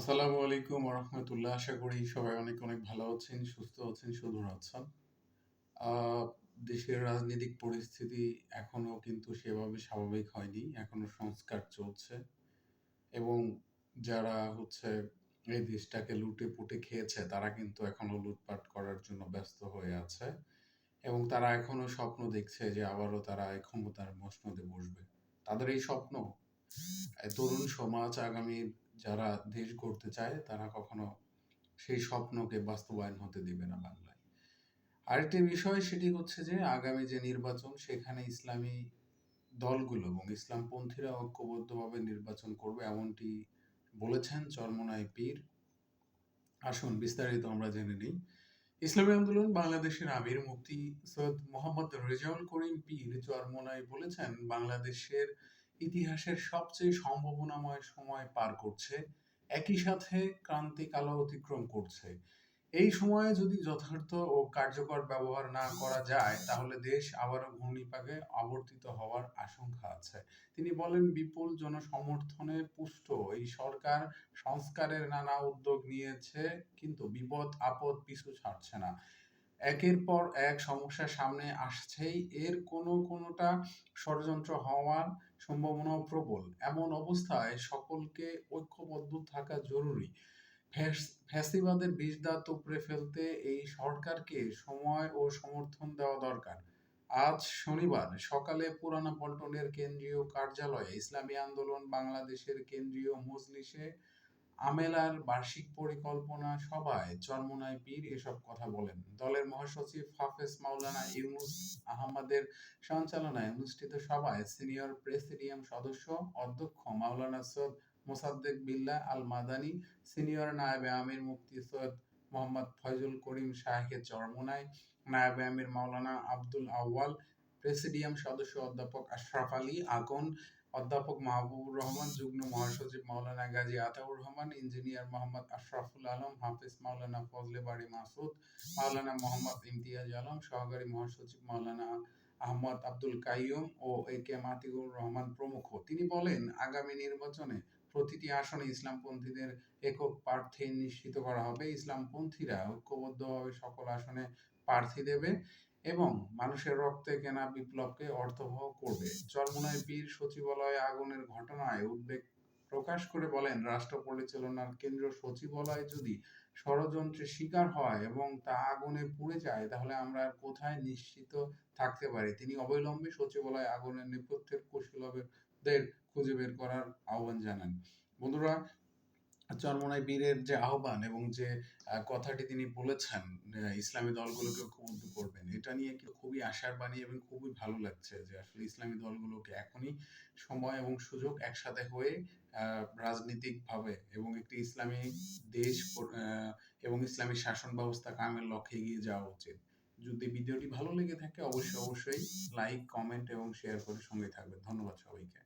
আসসালামু আলাইকুম রহমতুল্লাহ আশা করি সবাই অনেক অনেক ভালো আছেন, সুস্থ আছেন, সুদূর আছেন। দেশের রাজনৈতিক পরিস্থিতি এখনও কিন্তু সেভাবে স্বাভাবিক হয়নি, এখনও সংস্কার চলছে। এবং যারা হচ্ছে এই দেশটাকে লুটে পুটে খেয়েছে, তারা কিন্তু এখনও লুটপাট করার জন্য ব্যস্ত হয়ে আছে। এবং তারা এখনও স্বপ্ন দেখছে যে আবারও তারা এই ক্ষমতার মসনদে বসবে। তাদের এই স্বপ্ন তরুণ সমাজ আগামীর যারা দেশ গড়তে চায়, তারা কখনো সেই স্বপ্নকে বাস্তবায়ন হতে দিবে না বাংলায়। আরেকটি বিষয় সেটি হচ্ছে যে, আগামী যে নির্বাচন, সেখানে ইসলামী দলগুলো এবং ইসলামপন্থীরা ঐক্যবদ্ধভাবে নির্বাচন করবে এমনটি বলেছেন চরমনাই পীর। আসুন বিস্তারিত আমরা জেনে নিই। ইসলামী আন্দোলন বাংলাদেশের আমির মুফতি সৈয়দ মোহাম্মদ রেজাউল করিম পীর চরমনাই বলেছেন, বাংলাদেশের ইতিহাসের সবচেয়ে সম্ভাবনাময় সময় পার করছে, একই সাথে ক্রান্তিকালও অতিক্রম করছে। এই সময়ে যদি যথার্থ ও কার্যকর ব্যবহার না করা যায়, তাহলে দেশ আবারও ঘূর্ণিপাকে আবর্তিত হওয়ার আশঙ্কা আছে। তিনি বলেন, বিপুল জনসমর্থনে পুষ্ট এই সরকার সংস্কারের নানা উদ্যোগ নিয়েছে, কিন্তু বিপদ আপদ পিছু ছাড়ছে না। একের পর এক সমস্যা সামনে আসছেই। এর কোনো কোনোটা ষড়যন্ত্র হওয়ার সম্ভাবনাও প্রবল। এমন অবস্থায় সকলকে ঐক্যবদ্ধ থাকা জরুরি। ফ্যাস- ফ্যাসিবাদের বীজদাত উপড়ে ফেলতে এই সরকারকে সময় ও সমর্থন দেওয়া দরকার। আজ শনিবার সকালে পুরানা পল্টনের কেন্দ্রীয় কার্যালয়ে ইসলামী আন্দোলন বাংলাদেশের কেন্দ্রীয় মজলিসে আমেলার বার্ষিক পরিকল্পনা সভায় চরমোনাই পীর এসব কথা বলেন। দলের মহাসচিব হাফেজ মাওলানা ইউনুস আহমদের সঞ্চালনায় অনুষ্ঠিত সভায় সিনিয়র প্রেসিডিয়াম সদস্য অধ্যক্ষ মাওলানা সৈয়দ মোসাদ্দেক বিল্লাহ আল মাদানী সিনিয়র নায়েবে আমির মুফতি সৈয়দ মোহাম্মদ ফয়জুল করিম শাহের চরমোনাই নায়েবে আমির মাওলানা আব্দুল আউয়াল প্রেসিডিয়াম সদস্য অধ্যাপক আশরাফ আলী আকন অধ্যাপক মাহবুবুর রহমান, যুগ্ম মহাসচিব মাওলানা গাজী আতাউর রহমান, ইঞ্জিনিয়ার মোহাম্মদ আশরাফুল আলম, হাফিজ মাওলানা ফজলে বাড়ি মাসুদ মাওলানা মোহাম্মদ ইমতিয়াজ আলম, সহকারী মহাসচিব মাওলানা আহমদ আব্দুল কাইয়ুম ও এ কে মাতিউর রহমান প্রমুখ। তিনি বলেন, আগামী নির্বাচনে প্রতিটি আসনে ইসলামপন্থীদের একক প্রার্থী নিশ্চিত করা হবে। ইসলামপন্থীরা ঐক্যবদ্ধভাবে সকল আসনে প্রার্থী দেবে। এবং মানুষের রক্তে কেনা বিপ্লবকে অর্থবহ করবে। চরমোনাই পীর সচিবালয়ে আগুনের ঘটনায় উদ্বেগ প্রকাশ করে বলেন, রাষ্ট্র পরিচালনার কেন্দ্র সচিবালয় যদি ষড়যন্ত্রের শিকার হয় এবং তা আগুনে পুড়ে যায়, তাহলে আমরা কোথায় নিশ্চিত থাকতে পারি? তিনি অবিলম্বে সচিবালয় আগুনের নেপথ্যের কুশলীদের খুঁজে বের করার আহ্বান জানান। বন্ধুরা চরমোনাই বীরের যে আহ্বান এবং যে কথাটি তিনি বলেছেন ইসলামী দলগুলোকে ঐক্যবদ্ধ করবেন, এটা নিয়ে কিন্তু খুবই আশার বাণী এবং খুবই ভালো লাগছে যে আসলে ইসলামী দলগুলোকে এখনই সময় এবং সুযোগ একসাথে হয়ে রাজনীতিকভাবে এবং একটি ইসলামী দেশ এবং ইসলামী শাসন ব্যবস্থা কায়েমের লক্ষ্যে এগিয়ে যাওয়া উচিত। যদি ভিডিওটি ভালো লেগে থাকে, অবশ্যই অবশ্যই লাইক, কমেন্ট এবং শেয়ার করে সঙ্গে থাকবেন। ধন্যবাদ সবাইকে।